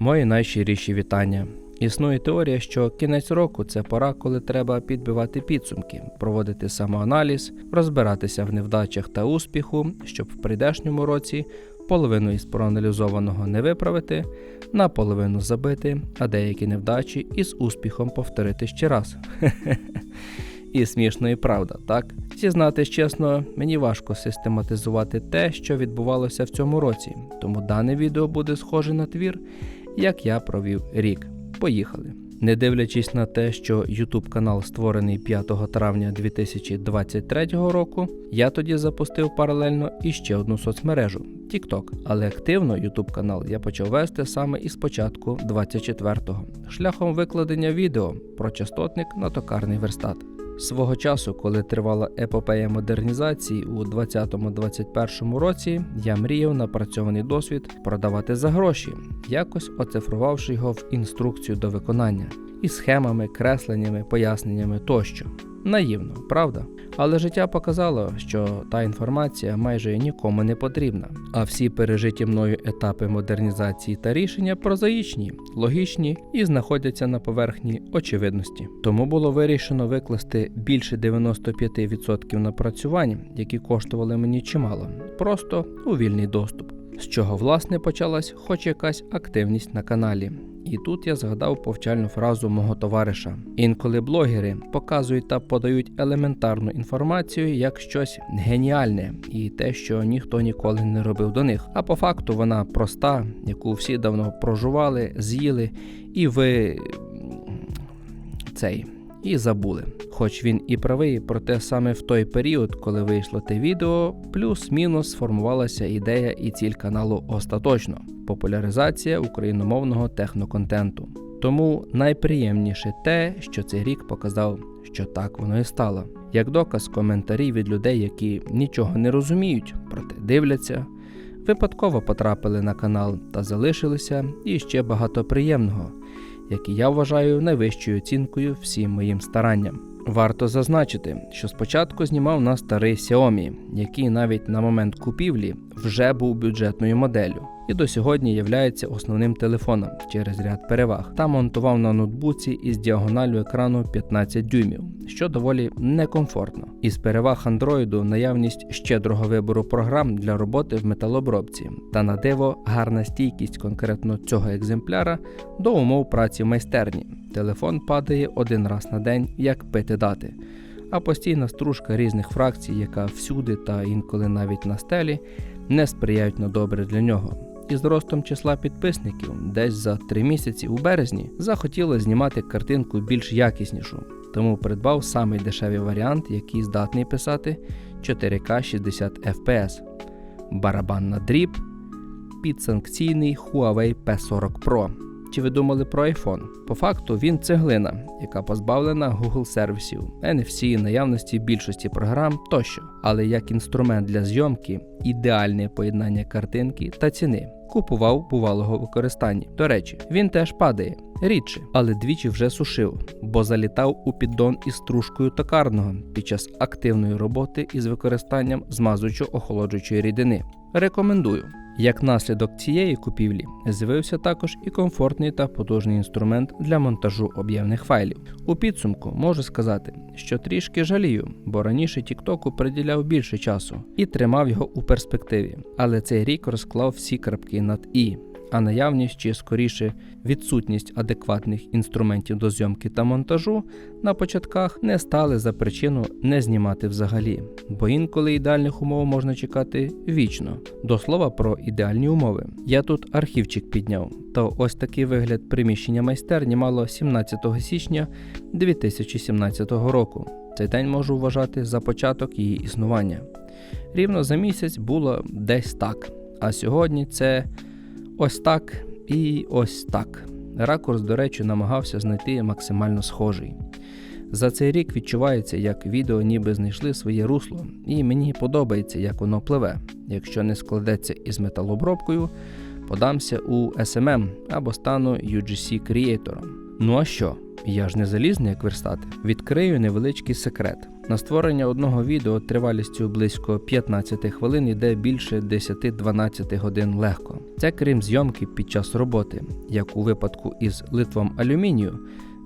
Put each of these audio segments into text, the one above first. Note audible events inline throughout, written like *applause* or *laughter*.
Мої найщиріші вітання. Існує теорія, що кінець року це пора, коли треба підбивати підсумки, проводити самоаналіз, розбиратися в невдачах та успіху, щоб в прийдешньому році половину із проаналізованого не виправити, наполовину забити, а деякі невдачі із успіхом повторити ще раз. *laughs* І смішно і правда, так? Зізнатись чесно, мені важко систематизувати те, що відбувалося в цьому році, тому дане відео буде схоже на твір, як я провів рік. Поїхали. Не дивлячись на те, що YouTube канал створений 5 травня 2023 року, я тоді запустив паралельно іще одну соцмережу TikTok. Але активно YouTube канал я почав вести саме із початку 24-го, шляхом викладення відео про частотник на токарний верстат. Свого часу, коли тривала епопея модернізації у 20-21 році, я мріяв напрацьований досвід продавати за гроші, якось оцифрувавши його в інструкцію до виконання із схемами, кресленнями, поясненнями тощо. Наївно, правда? Але життя показало, що та інформація майже нікому не потрібна, а всі пережиті мною етапи модернізації та рішення прозаїчні, логічні і знаходяться на поверхні очевидності. Тому було вирішено викласти більше 95% напрацювань, які коштували мені чимало, просто у вільний доступ. З чого власне почалась хоч якась активність на каналі. І тут я згадав повчальну фразу мого товариша: інколи блогери показують та подають елементарну інформацію як щось геніальне і те, що ніхто ніколи не робив до них. А по факту вона проста, яку всі давно прожували, з'їли, і ви цей. І забули. Хоч він і правий, проте саме в той період, коли вийшло те відео, плюс-мінус сформувалася ідея і ціль каналу остаточно популяризація україномовного техноконтенту. Тому найприємніше те, що цей рік показав, що так воно і стало. Як доказ коментарі від людей, які нічого не розуміють, проте дивляться, випадково потрапили на канал та залишилися, і ще багато приємного, як і я вважаю найвищою оцінкою всім моїм старанням. Варто зазначити, що спочатку знімав на старий Xiaomi, який навіть на момент купівлі вже був бюджетною моделлю і до сьогодні являється основним телефоном через ряд переваг та монтував на ноутбуці із діагоналю екрану 15 дюймів, що доволі некомфортно. Із переваг Android наявність щедрого вибору програм для роботи в металобробці та на диво гарна стійкість конкретно цього екземпляра до умов праці в майстерні. Телефон падає один раз на день, як пити дати. А постійна стружка різних фракцій, яка всюди та інколи навіть на стелі, не сприяють на добре для нього. І з ростом числа підписників, десь за три місяці у березні, захотіла знімати картинку більш якіснішу, тому придбав самий дешевий варіант, який здатний писати 4К 60 FPS. Барабан на дріб, підсанкційний Huawei P40 Pro. Чи ви думали про iPhone? По факту він цеглина, яка позбавлена Google сервісів, NFC, наявності більшості програм тощо, але як інструмент для зйомки ідеальне поєднання картинки та ціни. Купував бувалого використання. До речі, він теж падає рідше, але двічі вже сушив, бо залітав у піддон із стружкою токарного під час активної роботи із використанням змазуючо-охолоджуючої рідини. Рекомендую. Як наслідок цієї купівлі з'явився також і комфортний та потужний інструмент для монтажу об'ємних файлів. У підсумку можу сказати, що трішки жалію, бо раніше Тіктоку приділяв більше часу і тримав його у перспективі. Але цей рік розклав всі крапки над і. А наявність чи скоріше відсутність адекватних інструментів до зйомки та монтажу на початках не стали за причину не знімати взагалі, бо інколи ідеальних умов можна чекати вічно. До слова про ідеальні умови. Я тут архівчик підняв, то ось такий вигляд приміщення майстерні мало 17 січня 2017 року. Цей день можу вважати за початок її існування. Рівно за місяць було десь так. А сьогодні це ось так і ось так. Ракурс, до речі, намагався знайти максимально схожий. За цей рік відчувається, як відео ніби знайшли своє русло, і мені подобається, як воно пливе. Якщо не складеться із металобробкою, подамся у SMM або стану UGC креатором. Ну а що? Я ж не залізний, як верстати. Відкрию невеличкий секрет. На створення одного відео тривалістю близько 15 хвилин йде більше 10-12 годин легко. Це крім зйомки під час роботи, як у випадку із литвом алюмінію.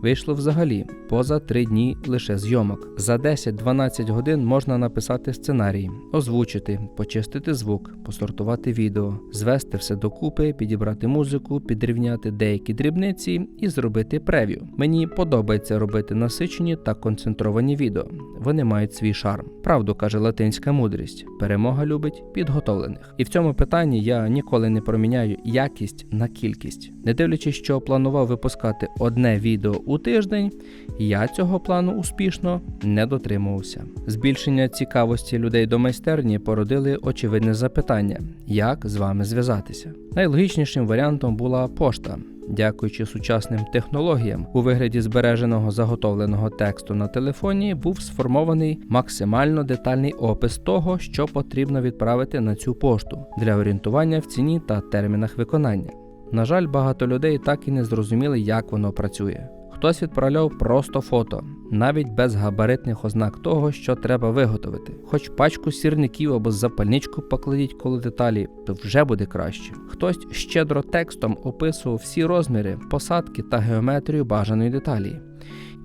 Вийшло взагалі поза 3 дні лише зйомок. За 10-12 годин можна написати сценарій, озвучити, почистити звук, посортувати відео, звести все докупи, підібрати музику, підрівняти деякі дрібниці і зробити прев'ю. Мені подобається робити насичені та концентровані відео. Вони мають свій шарм. Правду каже латинська мудрість: перемога любить підготовлених. І в цьому питанні я ніколи не проміняю якість на кількість, не дивлячись, що планував випускати одне відео у тиждень, я цього плану успішно не дотримувався. Збільшення цікавості людей до майстерні породили очевидне запитання, як з вами зв'язатися. Найлогічнішим варіантом була пошта. Дякуючи сучасним технологіям, у вигляді збереженого заготовленого тексту на телефоні був сформований максимально детальний опис того, що потрібно відправити на цю пошту для орієнтування в ціні та термінах виконання. На жаль, багато людей так і не зрозуміли, як воно працює. Хтось відправляв просто фото, навіть без габаритних ознак того, що треба виготовити. Хоч пачку сірників або запальничку покладіть коло деталі, то вже буде краще. Хтось щедро текстом описував всі розміри, посадки та геометрію бажаної деталі,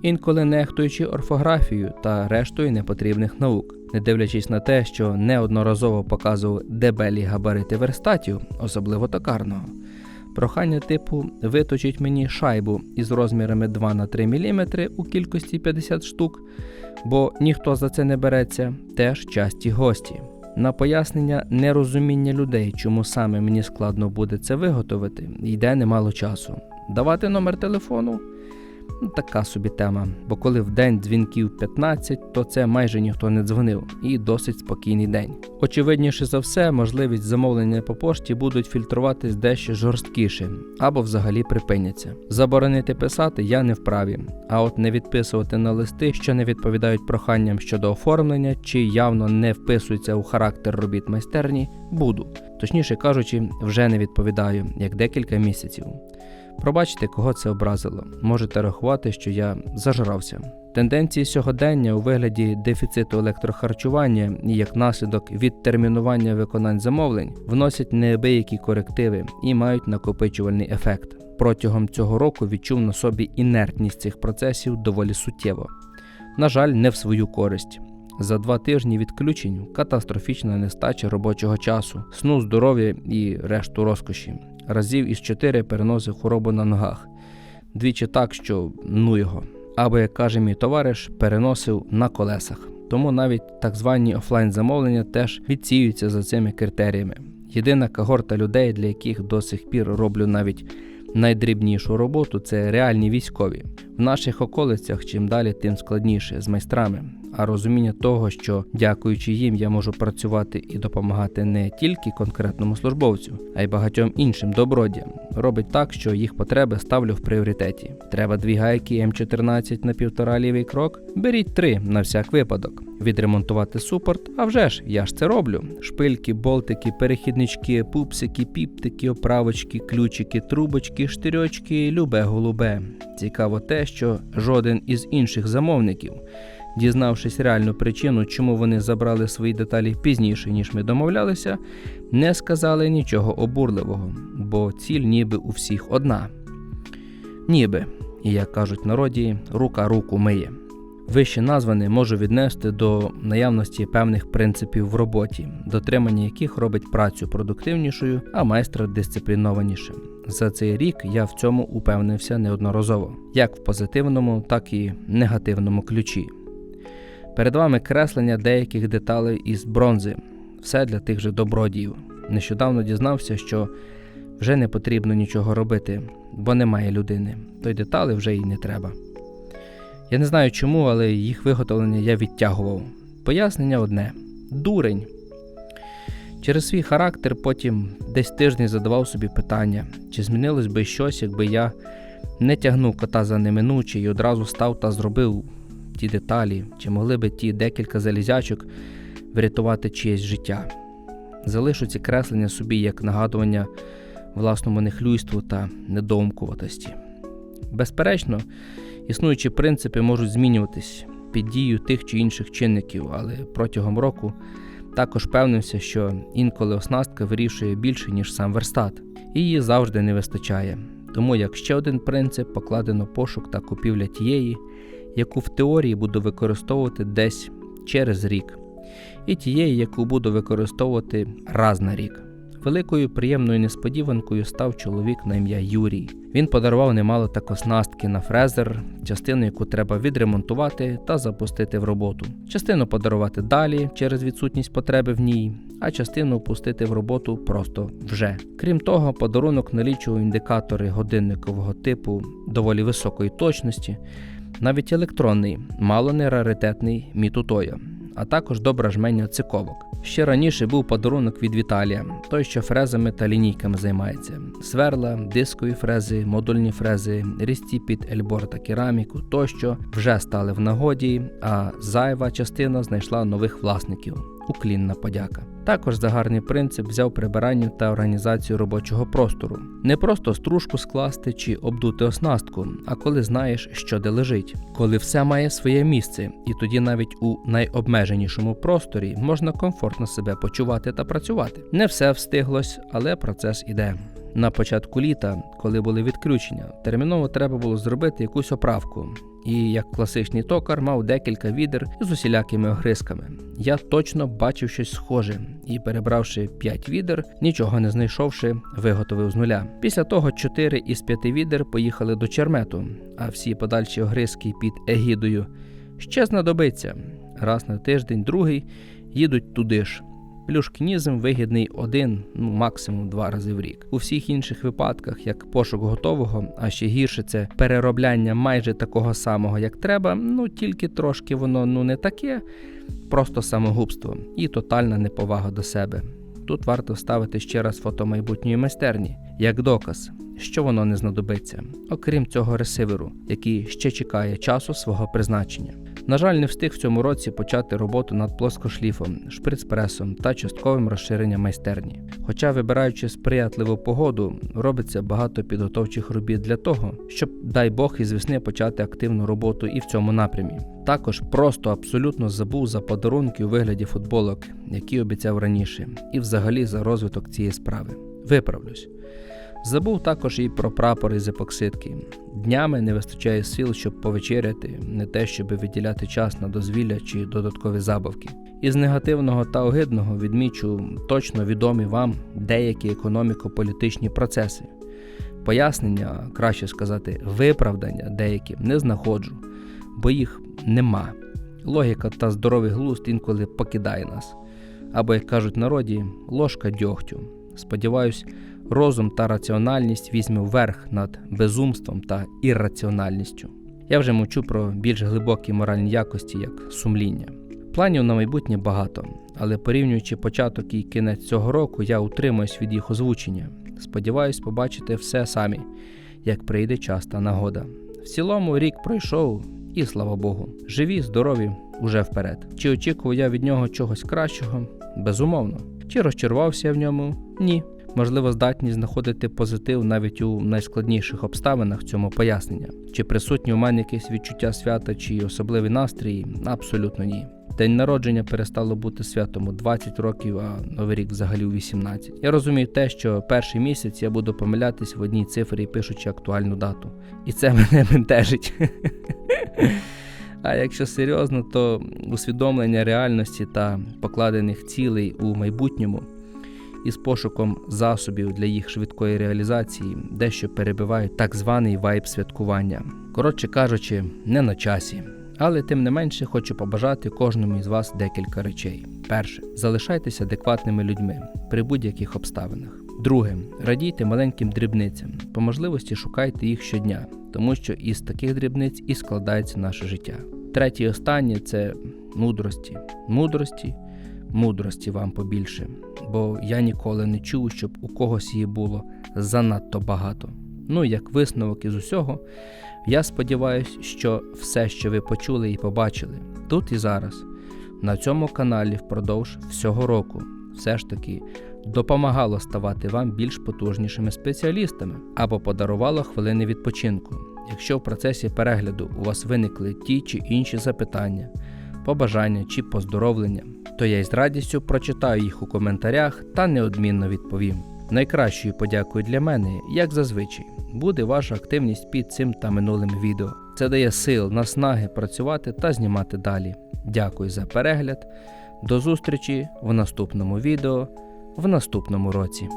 інколи нехтуючи орфографією та рештою непотрібних наук. Не дивлячись на те, що неодноразово показував дебелі габарити верстатів, особливо токарного. Прохання типу виточіть мені шайбу із розмірами 2 на 3 мм у кількості 50 штук, бо ніхто за це не береться, теж часті гості. На пояснення нерозуміння людей, чому саме мені складно буде це виготовити, йде немало часу. Давати номер телефону ну, така собі тема, бо коли в день дзвінків 15, то це майже ніхто не дзвонив, і досить спокійний день. Очевидніше за все, можливість замовлення по пошті будуть фільтруватись дещо жорсткіше або взагалі припиняться. Заборонити писати я не вправі, а от не відписувати на листи, що не відповідають проханням щодо оформлення чи явно не вписуються у характер робіт майстерні, буду. Точніше кажучи, вже не відповідаю як декілька місяців. Пробачте, кого це образило. Можете рахувати, що я зажрався. Тенденції сьогодення у вигляді дефіциту електрохарчування і як наслідок відтермінування виконань замовлень вносять неабиякі корективи і мають накопичувальний ефект. Протягом цього року відчув на собі інертність цих процесів доволі суттєво. На жаль, не в свою користь. За два тижні відключень катастрофічна нестача робочого часу, сну здоров'я і решту розкоші. Разів із чотири переносив хворобу на ногах. Двічі так, що ну його. Або, як каже мій товариш, переносив на колесах. Тому навіть так звані офлайн замовлення теж відсіюються за цими критеріями. Єдина когорта людей, для яких до сих пір роблю навіть найдрібнішу роботу, це реальні військові. В наших околицях чим далі, тим складніше з майстрами. А розуміння того, що дякуючи їм, я можу працювати і допомагати не тільки конкретному службовцю, а й багатьом іншим добродіям, робить так, що їх потреби ставлю в пріоритеті. Треба дві гайки М14 на півтора лівий крок. Беріть три на всяк випадок. Відремонтувати супорт. А вже ж, я ж це роблю. Шпильки, болтики, перехіднички, пупсики, піптики, оправочки, ключики, трубочки, штирьочки, любе голубе. Цікаво те, що жоден із інших замовників. Дізнавшись реальну причину, чому вони забрали свої деталі пізніше, ніж ми домовлялися, не сказали нічого обурливого, бо ціль ніби у всіх одна. Ніби, і як кажуть народі, рука руку миє. Вище назване можу віднести до наявності певних принципів в роботі, дотримання яких робить працю продуктивнішою, а майстра дисциплінованішим. За цей рік я в цьому упевнився неодноразово, як в позитивному, так і негативному ключі. Перед вами креслення деяких деталей із бронзи, все для тих же добродіїв. Нещодавно дізнався, що вже не потрібно нічого робити, бо немає людини, то й деталі вже й не треба. Я не знаю чому, але їх виготовлення я відтягував. Пояснення одне дурень. Через свій характер потім десь тиждень задавав собі питання, чи змінилось би щось, якби я не тягнув кота за неминуче і одразу став та зробив ті деталі, чи могли би ті декілька залізячок врятувати чиєсь життя. Залишу ці креслення собі як нагадування власному нехлюйству та недоумкуватості. Безперечно, існуючі принципи можуть змінюватись, під дією тих чи інших чинників, але протягом року також певнився, що інколи оснастка вирішує більше, ніж сам верстат, і її завжди не вистачає. Тому як ще один принцип покладено пошук та купівля тієї, яку в теорії буду використовувати десь через рік, і тієї, яку буду використовувати раз на рік. Великою приємною несподіванкою став чоловік на ім'я Юрій. Він подарував немало такоснастки на фрезер, частину, яку треба відремонтувати та запустити в роботу. Частину подарувати далі через відсутність потреби в ній, а частину пустити в роботу просто вже. Крім того, подарунок налічував індикатори годинникового типу доволі високої точності, навіть електронний, мало не раритетний мітутоя а також добра жменя циковок. Ще раніше був подарунок від Віталія, той, що фрезами та лінійками займається: сверла, дискові фрези, модульні фрези, різці під ельбор та кераміку тощо вже стали в нагоді, а зайва частина знайшла нових власників. Уклінна подяка. Також за гарний принцип взяв прибирання та організацію робочого простору. Не просто стружку скласти чи обдути оснастку, а коли знаєш, що де лежить, коли все має своє місце, і тоді навіть у найобмеженішому просторі можна комфортно себе почувати та працювати. Не все встиглось, але процес іде. На початку літа, коли були відключення, терміново треба було зробити якусь оправку. І як класичний токар мав декілька відер з усілякими огризками. Я точно бачив щось схоже і, перебравши 5 відер, нічого не знайшовши, виготовив з нуля. Після того 4 із 5 відер поїхали до чермету, а всі подальші огризки під егідою ще знадобиться. Раз на тиждень, другий їдуть туди ж. Плюшкінізм вигідний один, ну максимум два рази в рік. У всіх інших випадках, як пошук готового, а ще гірше це переробляння майже такого самого, як треба. Ну тільки трошки воно ну не таке, просто самогубство і тотальна неповага до себе. Тут варто ставити ще раз фото майбутньої майстерні як доказ, що воно не знадобиться, окрім цього ресиверу, який ще чекає часу свого призначення. На жаль, не встиг в цьому році почати роботу над плоскошліфом, шприцпресом та частковим розширенням майстерні. Хоча, вибираючи сприятливу погоду, робиться багато підготовчих робіт для того, щоб, дай Бог, із весни почати активну роботу і в цьому напрямі. Також просто абсолютно забув за подарунки у вигляді футболок, які обіцяв раніше, і взагалі за розвиток цієї справи. Виправлюсь. Забув також і про прапори з епоксидки. Днями не вистачає сил, щоб повечеряти, не те, щоб виділяти час на дозвілля чи додаткові забавки. Із негативного та огидного відмічу точно відомі вам деякі економіко-політичні процеси. Пояснення, краще сказати, виправдання деяким не знаходжу, бо їх нема. Логіка та здоровий глузд інколи покидає нас. Або, як кажуть народі, ложка дьогтю. Сподіваюсь, розум та раціональність візьме вверх над безумством та ірраціональністю. Я вже мовчу про більш глибокі моральні якості, як сумління. Планів на майбутнє багато, але порівнюючи початок і кінець цього року, я утримуюсь від їх озвучення. Сподіваюсь побачити все самі, як прийде час та нагода. В цілому рік пройшов, і слава Богу, живі, здорові, уже вперед. Чи очікував я від нього чогось кращого? Безумовно. Чи розчарувався в ньому? Ні. Можливо, здатність знаходити позитив навіть у найскладніших обставинах цьому пояснення. Чи присутні у мене якесь відчуття свята чи особливі настрій? Абсолютно ні. День народження перестало бути святом у 20 років, а новий рік взагалі у 18. Я розумію те, що перший місяць я буду помилятись в одній цифрі, пишучи актуальну дату. І це *laughs* мене бентежить. А якщо серйозно, то усвідомлення реальності та покладених цілей у майбутньому із пошуком засобів для їх швидкої реалізації дещо перебивають так званий вайб святкування. Коротше кажучи, не на часі. Але тим не менше хочу побажати кожному із вас декілька речей. Перше, залишайтеся адекватними людьми при будь-яких обставинах. Друге, радійте маленьким дрібницям, по можливості шукайте їх щодня, тому що із таких дрібниць і складається наше життя. Третє і останнє це мудрості. Мудрості, мудрості вам побільше, бо я ніколи не чув, щоб у когось її було занадто багато. Ну, як висновок із усього, я сподіваюся, що все, що ви почули і побачили тут і зараз, на цьому каналі впродовж всього року, все ж таки допомагало ставати вам більш потужнішими спеціалістами або подарувало хвилини відпочинку, Якщо в процесі перегляду у вас виникли ті чи інші запитання, побажання чи поздоровлення, то я із радістю прочитаю їх у коментарях та неодмінно відповім. Найкращою подякою для мене, як зазвичай, буде ваша активність під цим та минулим відео. Це дає сил, наснаги працювати та знімати далі. Дякую за перегляд. До зустрічі в наступному відео в наступному році.